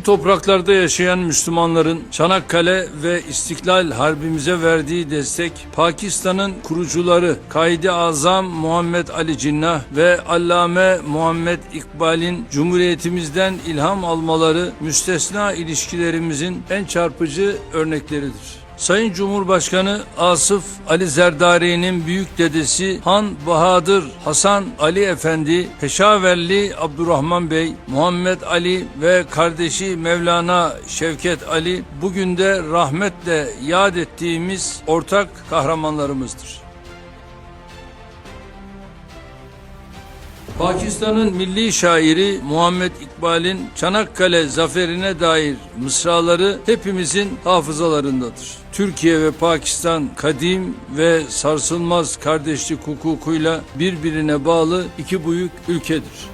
Bu topraklarda yaşayan Müslümanların Çanakkale ve İstiklal Harbimize verdiği destek, Pakistan'ın kurucuları Kaid-i Azam Muhammed Ali Cinnah ve Allame Muhammed İkbal'in Cumhuriyetimizden ilham almaları müstesna ilişkilerimizin en çarpıcı örnekleridir. Sayın Cumhurbaşkanı Asıf Ali Zerdari'nin büyük dedesi Han Bahadır Hasan Ali Efendi, Peşaverli Abdurrahman Bey, Muhammed Ali ve kardeşi Mevlana Şevket Ali bugün de rahmetle yad ettiğimiz ortak kahramanlarımızdır. Pakistan'ın milli şairi Muhammed İkbal'in Çanakkale zaferine dair mısraları hepimizin hafızalarındadır. Türkiye ve Pakistan kadim ve sarsılmaz kardeşlik hukukuyla birbirine bağlı iki büyük ülkedir.